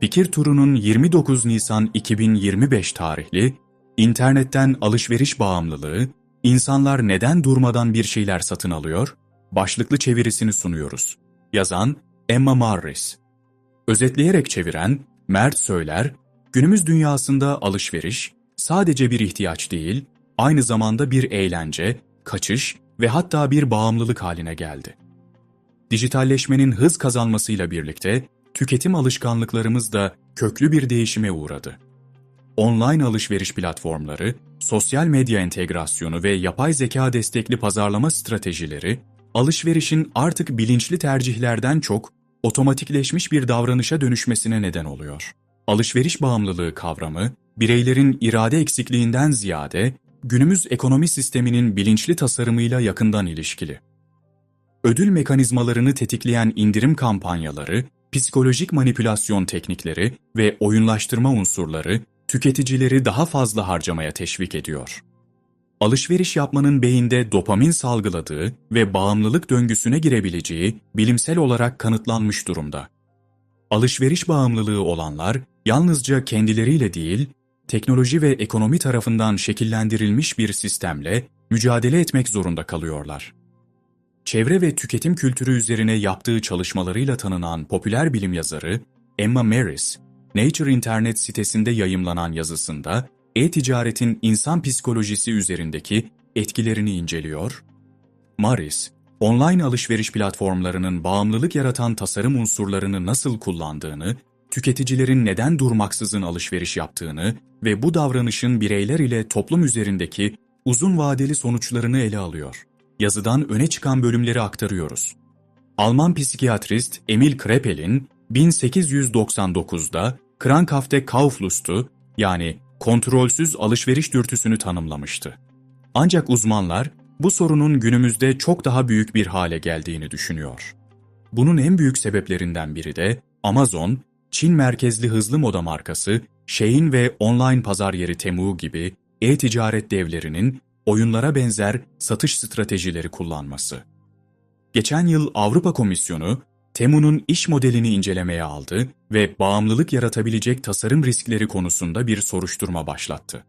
Fikir Turu'nun 29 Nisan 2025 tarihli İnternetten alışveriş bağımlılığı, insanlar neden durmadan bir şeyler satın alıyor? Başlıklı çevirisini sunuyoruz. Yazan Emma Marris. Özetleyerek çeviren Mert Söyler, günümüz dünyasında alışveriş sadece bir ihtiyaç değil, aynı zamanda bir eğlence, kaçış ve hatta bir bağımlılık haline geldi. Dijitalleşmenin hız kazanmasıyla birlikte tüketim alışkanlıklarımız da köklü bir değişime uğradı. Online alışveriş platformları, sosyal medya entegrasyonu ve yapay zeka destekli pazarlama stratejileri, alışverişin artık bilinçli tercihlerden çok otomatikleşmiş bir davranışa dönüşmesine neden oluyor. Alışveriş bağımlılığı kavramı, bireylerin irade eksikliğinden ziyade günümüz ekonomi sisteminin bilinçli tasarımıyla yakından ilişkili. Ödül mekanizmalarını tetikleyen indirim kampanyaları, psikolojik manipülasyon teknikleri ve oyunlaştırma unsurları tüketicileri daha fazla harcamaya teşvik ediyor. Alışveriş yapmanın beyinde dopamin salgıladığı ve bağımlılık döngüsüne girebileceği bilimsel olarak kanıtlanmış durumda. Alışveriş bağımlılığı olanlar yalnızca kendileriyle değil, teknoloji ve ekonomi tarafından şekillendirilmiş bir sistemle mücadele etmek zorunda kalıyorlar. Çevre ve tüketim kültürü üzerine yaptığı çalışmalarıyla tanınan popüler bilim yazarı Emma Maris, Nature internet sitesinde yayımlanan yazısında e-ticaretin insan psikolojisi üzerindeki etkilerini inceliyor. Maris, online alışveriş platformlarının bağımlılık yaratan tasarım unsurlarını nasıl kullandığını, tüketicilerin neden durmaksızın alışveriş yaptığını ve bu davranışın bireyler ile toplum üzerindeki uzun vadeli sonuçlarını ele alıyor. Yazıdan öne çıkan bölümleri aktarıyoruz. Alman psikiyatrist Emil Krepel'in 1899'da Krankhafte Kauflust'u yani kontrolsüz alışveriş dürtüsünü tanımlamıştı. Ancak uzmanlar bu sorunun günümüzde çok daha büyük bir hale geldiğini düşünüyor. Bunun en büyük sebeplerinden biri de Amazon, Çin merkezli hızlı moda markası Shein ve online pazar yeri Temu gibi e-ticaret devlerinin oyunlara benzer satış stratejileri kullanması. Geçen yıl Avrupa Komisyonu, Temu'nun iş modelini incelemeye aldı ve bağımlılık yaratabilecek tasarım riskleri konusunda bir soruşturma başlattı.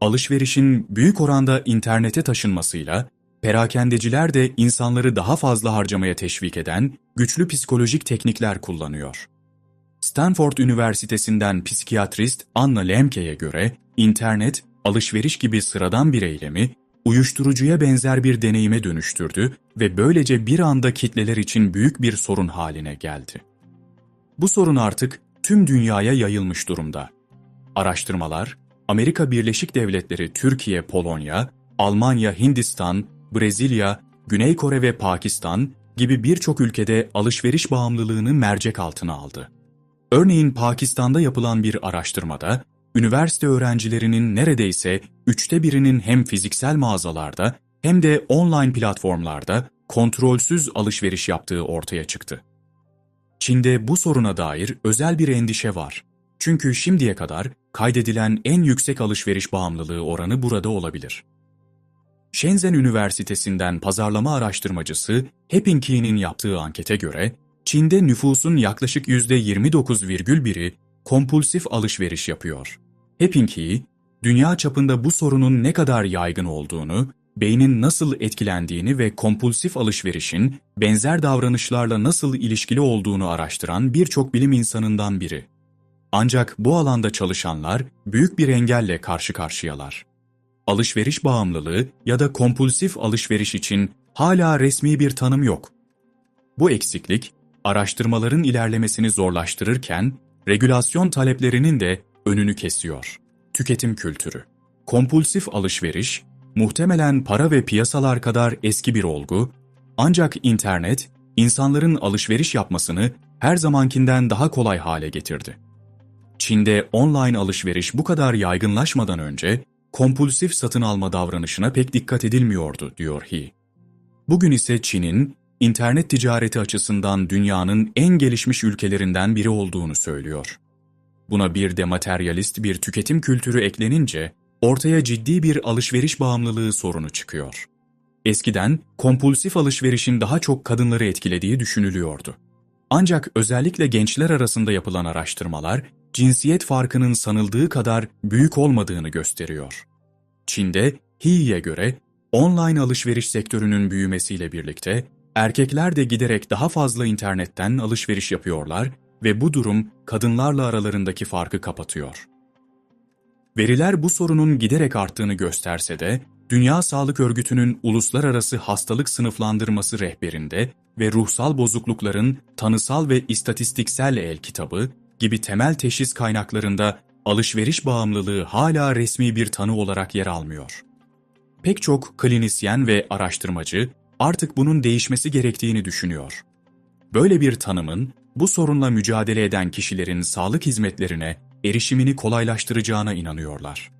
Alışverişin büyük oranda internete taşınmasıyla, perakendeciler de insanları daha fazla harcamaya teşvik eden güçlü psikolojik teknikler kullanıyor. Stanford Üniversitesi'nden psikiyatrist Anna Lemke'ye göre, internet, alışveriş gibi sıradan bir eylemi uyuşturucuya benzer bir deneyime dönüştürdü ve böylece bir anda kitleler için büyük bir sorun haline geldi. Bu sorun artık tüm dünyaya yayılmış durumda. Araştırmalar, Amerika Birleşik Devletleri, Türkiye, Polonya, Almanya, Hindistan, Brezilya, Güney Kore ve Pakistan gibi birçok ülkede alışveriş bağımlılığını mercek altına aldı. Örneğin Pakistan'da yapılan bir araştırmada üniversite öğrencilerinin neredeyse üçte birinin hem fiziksel mağazalarda hem de online platformlarda kontrolsüz alışveriş yaptığı ortaya çıktı. Çin'de bu soruna dair özel bir endişe var. Çünkü şimdiye kadar kaydedilen en yüksek alışveriş bağımlılığı oranı burada olabilir. Shenzhen Üniversitesi'nden pazarlama araştırmacısı Heping Ki'nin yaptığı ankete göre, Çin'de nüfusun yaklaşık %29,1'i kompulsif alışveriş yapıyor. Hepinki, dünya çapında bu sorunun ne kadar yaygın olduğunu, beynin nasıl etkilendiğini ve kompulsif alışverişin benzer davranışlarla nasıl ilişkili olduğunu araştıran birçok bilim insanından biri. Ancak bu alanda çalışanlar büyük bir engelle karşı karşıyalar. Alışveriş bağımlılığı ya da kompulsif alışveriş için hala resmi bir tanım yok. Bu eksiklik, araştırmaların ilerlemesini zorlaştırırken, regülasyon taleplerinin de önünü kesiyor. Tüketim kültürü. Kompulsif alışveriş, muhtemelen para ve piyasalar kadar eski bir olgu, ancak internet, insanların alışveriş yapmasını her zamankinden daha kolay hale getirdi. Çin'de online alışveriş bu kadar yaygınlaşmadan önce kompulsif satın alma davranışına pek dikkat edilmiyordu, diyor He. Bugün ise Çin'in internet ticareti açısından dünyanın en gelişmiş ülkelerinden biri olduğunu söylüyor. Buna bir de materyalist bir tüketim kültürü eklenince ortaya ciddi bir alışveriş bağımlılığı sorunu çıkıyor. Eskiden kompulsif alışverişin daha çok kadınları etkilediği düşünülüyordu. Ancak özellikle gençler arasında yapılan araştırmalar, cinsiyet farkının sanıldığı kadar büyük olmadığını gösteriyor. Çin'de Hi'ye göre online alışveriş sektörünün büyümesiyle birlikte erkekler de giderek daha fazla internetten alışveriş yapıyorlar ve bu durum kadınlarla aralarındaki farkı kapatıyor. Veriler bu sorunun giderek arttığını gösterse de Dünya Sağlık Örgütü'nün uluslararası hastalık sınıflandırması rehberinde ve ruhsal bozuklukların tanısal ve istatistiksel el kitabı gibi temel teşhis kaynaklarında alışveriş bağımlılığı hala resmi bir tanı olarak yer almıyor. Pek çok klinisyen ve araştırmacı artık bunun değişmesi gerektiğini düşünüyor. Böyle bir tanımın bu sorunla mücadele eden kişilerin sağlık hizmetlerine erişimini kolaylaştıracağına inanıyorlar.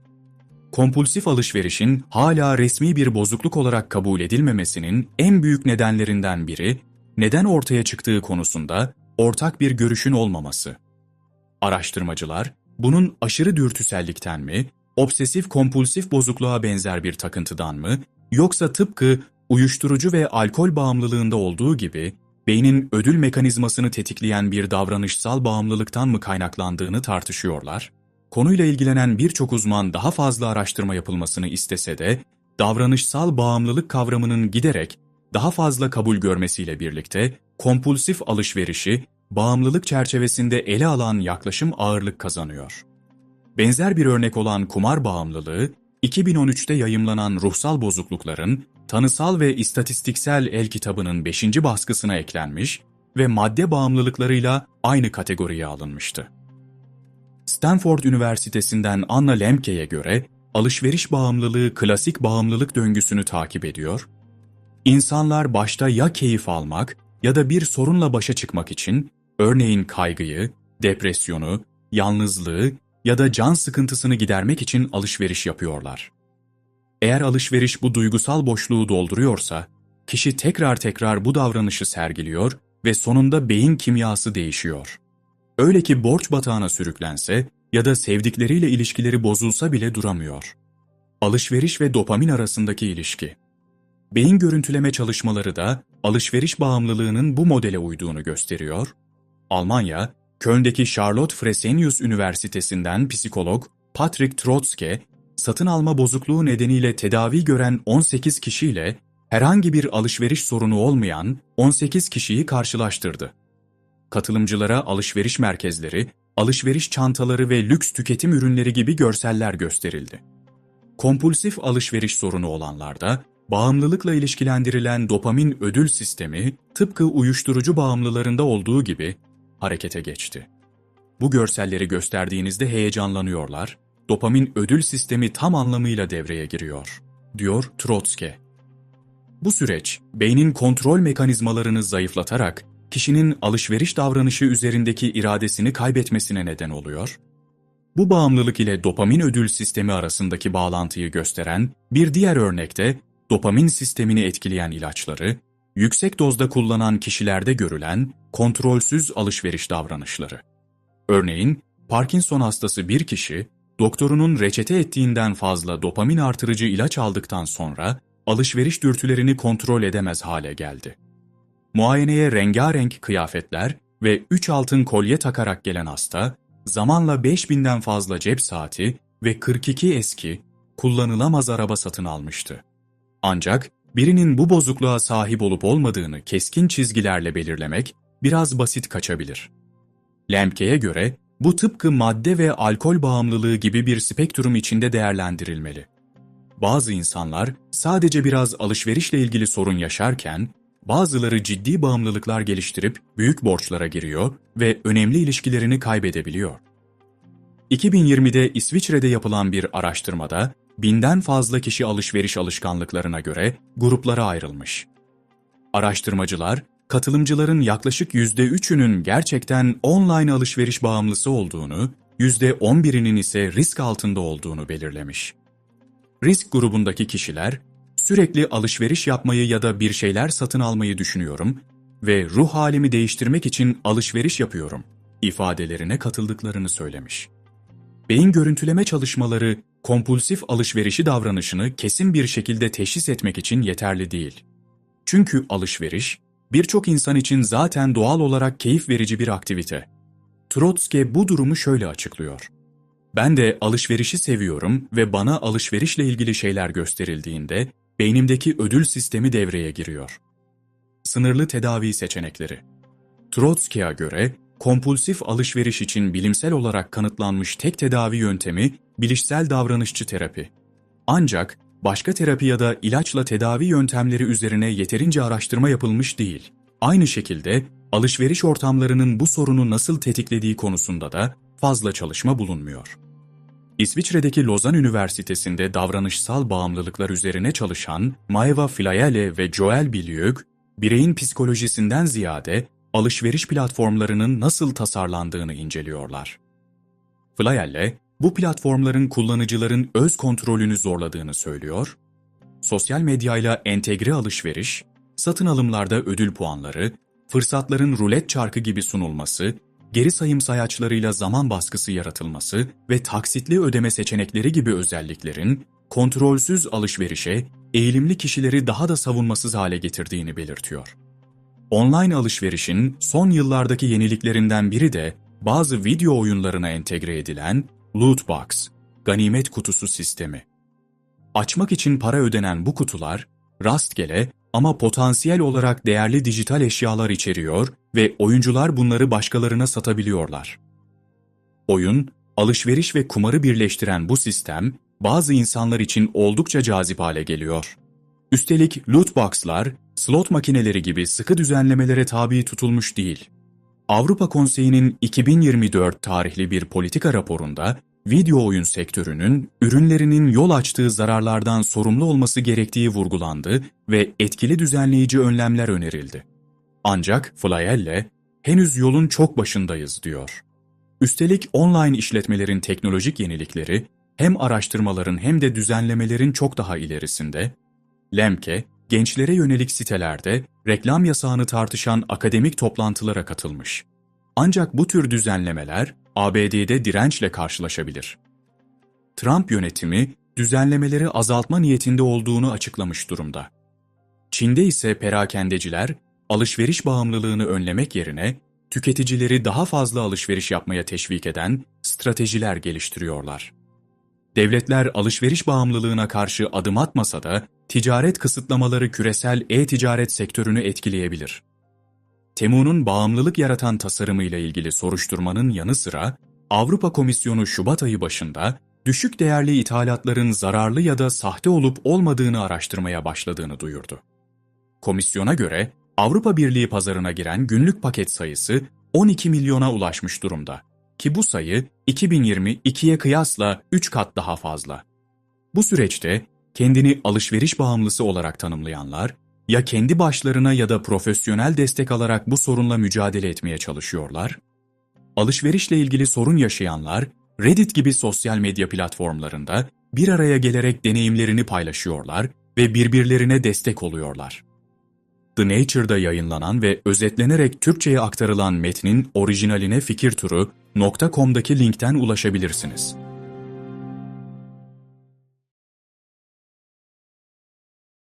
Kompulsif alışverişin hala resmi bir bozukluk olarak kabul edilmemesinin en büyük nedenlerinden biri, neden ortaya çıktığı konusunda ortak bir görüşün olmaması. Araştırmacılar, bunun aşırı dürtüsellikten mi, obsesif kompulsif bozukluğa benzer bir takıntıdan mı, yoksa tıpkı uyuşturucu ve alkol bağımlılığında olduğu gibi beynin ödül mekanizmasını tetikleyen bir davranışsal bağımlılıktan mı kaynaklandığını tartışıyorlar. Konuyla ilgilenen birçok uzman daha fazla araştırma yapılmasını istese de, davranışsal bağımlılık kavramının giderek daha fazla kabul görmesiyle birlikte kompulsif alışverişi bağımlılık çerçevesinde ele alan yaklaşım ağırlık kazanıyor. Benzer bir örnek olan kumar bağımlılığı, 2013'te yayımlanan ruhsal bozuklukların tanısal ve istatistiksel el kitabının 5. baskısına eklenmiş ve madde bağımlılıklarıyla aynı kategoriye alınmıştı. Stanford Üniversitesi'nden Anna Lemke'ye göre alışveriş bağımlılığı klasik bağımlılık döngüsünü takip ediyor. İnsanlar başta ya keyif almak ya da bir sorunla başa çıkmak için örneğin kaygıyı, depresyonu, yalnızlığı ya da can sıkıntısını gidermek için alışveriş yapıyorlar. Eğer alışveriş bu duygusal boşluğu dolduruyorsa, kişi tekrar tekrar bu davranışı sergiliyor ve sonunda beyin kimyası değişiyor. Öyle ki borç batağına sürüklense ya da sevdikleriyle ilişkileri bozulsa bile duramıyor. Alışveriş ve dopamin arasındaki ilişki. Beyin görüntüleme çalışmaları da alışveriş bağımlılığının bu modele uyduğunu gösteriyor. Almanya, Köln'deki Charlotte Fresenius Üniversitesi'nden psikolog Patrick Trotzke, satın alma bozukluğu nedeniyle tedavi gören 18 kişiyle herhangi bir alışveriş sorunu olmayan 18 kişiyi karşılaştırdı. Katılımcılara alışveriş merkezleri, alışveriş çantaları ve lüks tüketim ürünleri gibi görseller gösterildi. Kompulsif alışveriş sorunu olanlarda, bağımlılıkla ilişkilendirilen dopamin ödül sistemi tıpkı uyuşturucu bağımlılarında olduğu gibi harekete geçti. Bu görselleri gösterdiğinizde heyecanlanıyorlar, dopamin ödül sistemi tam anlamıyla devreye giriyor, diyor Trotske. Bu süreç, beynin kontrol mekanizmalarını zayıflatarak kişinin alışveriş davranışı üzerindeki iradesini kaybetmesine neden oluyor. Bu bağımlılık ile dopamin ödül sistemi arasındaki bağlantıyı gösteren bir diğer örnekte dopamin sistemini etkileyen ilaçları, yüksek dozda kullanan kişilerde görülen kontrolsüz alışveriş davranışları. Örneğin, Parkinson hastası bir kişi, doktorunun reçete ettiğinden fazla dopamin artırıcı ilaç aldıktan sonra alışveriş dürtülerini kontrol edemez hale geldi. Muayeneye rengarenk kıyafetler ve 3 altın kolye takarak gelen hasta, zamanla 5000'den fazla cep saati ve 42 eski, kullanılamaz araba satın almıştı. Ancak birinin bu bozukluğa sahip olup olmadığını keskin çizgilerle belirlemek biraz basit kaçabilir. Lemke'ye göre bu tıpkı madde ve alkol bağımlılığı gibi bir spektrum içinde değerlendirilmeli. Bazı insanlar sadece biraz alışverişle ilgili sorun yaşarken, bazıları ciddi bağımlılıklar geliştirip büyük borçlara giriyor ve önemli ilişkilerini kaybedebiliyor. 2020'de İsviçre'de yapılan bir araştırmada binden fazla kişi alışveriş alışkanlıklarına göre gruplara ayrılmış. Araştırmacılar, katılımcıların yaklaşık %3'ünün gerçekten online alışveriş bağımlısı olduğunu, %11'inin ise risk altında olduğunu belirlemiş. Risk grubundaki kişiler, sürekli alışveriş yapmayı ya da bir şeyler satın almayı düşünüyorum ve ruh halimi değiştirmek için alışveriş yapıyorum ifadelerine katıldıklarını söylemiş. Beyin görüntüleme çalışmaları kompulsif alışverişi davranışını kesin bir şekilde teşhis etmek için yeterli değil. Çünkü alışveriş, birçok insan için zaten doğal olarak keyif verici bir aktivite. Trotsky bu durumu şöyle açıklıyor. Ben de alışverişi seviyorum ve bana alışverişle ilgili şeyler gösterildiğinde beynimdeki ödül sistemi devreye giriyor. Sınırlı tedavi seçenekleri Trotsky'e göre kompulsif alışveriş için bilimsel olarak kanıtlanmış tek tedavi yöntemi bilişsel davranışçı terapi. Ancak başka terapi ya da ilaçla tedavi yöntemleri üzerine yeterince araştırma yapılmış değil. Aynı şekilde alışveriş ortamlarının bu sorunu nasıl tetiklediği konusunda da fazla çalışma bulunmuyor. İsviçre'deki Lozan Üniversitesi'nde davranışsal bağımlılıklar üzerine çalışan Maeva Flayelle ve Joel Biliog, bireyin psikolojisinden ziyade alışveriş platformlarının nasıl tasarlandığını inceliyorlar. Flayelle, bu platformların kullanıcıların öz kontrolünü zorladığını söylüyor, sosyal medyayla entegre alışveriş, satın alımlarda ödül puanları, fırsatların rulet çarkı gibi sunulması, geri sayım sayaçlarıyla zaman baskısı yaratılması ve taksitli ödeme seçenekleri gibi özelliklerin kontrolsüz alışverişe eğilimli kişileri daha da savunmasız hale getirdiğini belirtiyor. Online alışverişin son yıllardaki yeniliklerinden biri de bazı video oyunlarına entegre edilen loot box, ganimet kutusu sistemi. Açmak için para ödenen bu kutular rastgele ama potansiyel olarak değerli dijital eşyalar içeriyor ve oyuncular bunları başkalarına satabiliyorlar. Oyun, alışveriş ve kumarı birleştiren bu sistem bazı insanlar için oldukça cazip hale geliyor. Üstelik loot box'lar, slot makineleri gibi sıkı düzenlemelere tabi tutulmuş değil. Avrupa Konseyi'nin 2024 tarihli bir politika raporunda video oyun sektörünün ürünlerinin yol açtığı zararlardan sorumlu olması gerektiği vurgulandı ve etkili düzenleyici önlemler önerildi. Ancak Flayelle, henüz yolun çok başındayız diyor. Üstelik online işletmelerin teknolojik yenilikleri hem araştırmaların hem de düzenlemelerin çok daha ilerisinde, Lemke, gençlere yönelik sitelerde reklam yasağını tartışan akademik toplantılara katılmış. Ancak bu tür düzenlemeler ABD'de dirençle karşılaşabilir. Trump yönetimi düzenlemeleri azaltma niyetinde olduğunu açıklamış durumda. Çin'de ise perakendeciler alışveriş bağımlılığını önlemek yerine tüketicileri daha fazla alışveriş yapmaya teşvik eden stratejiler geliştiriyorlar. Devletler alışveriş bağımlılığına karşı adım atmasa da ticaret kısıtlamaları küresel e-ticaret sektörünü etkileyebilir. Temu'nun bağımlılık yaratan tasarımıyla ilgili soruşturmanın yanı sıra Avrupa Komisyonu Şubat ayı başında düşük değerli ithalatların zararlı ya da sahte olup olmadığını araştırmaya başladığını duyurdu. Komisyona göre Avrupa Birliği pazarına giren günlük paket sayısı 12 milyona ulaşmış durumda ki bu sayı 2022'ye kıyasla 3 kat daha fazla. Bu süreçte kendini alışveriş bağımlısı olarak tanımlayanlar ya kendi başlarına ya da profesyonel destek alarak bu sorunla mücadele etmeye çalışıyorlar. Alışverişle ilgili sorun yaşayanlar Reddit gibi sosyal medya platformlarında bir araya gelerek deneyimlerini paylaşıyorlar ve birbirlerine destek oluyorlar. The Nature'da yayınlanan ve özetlenerek Türkçe'ye aktarılan metnin orijinaline fikir turu .com'daki linkten ulaşabilirsiniz.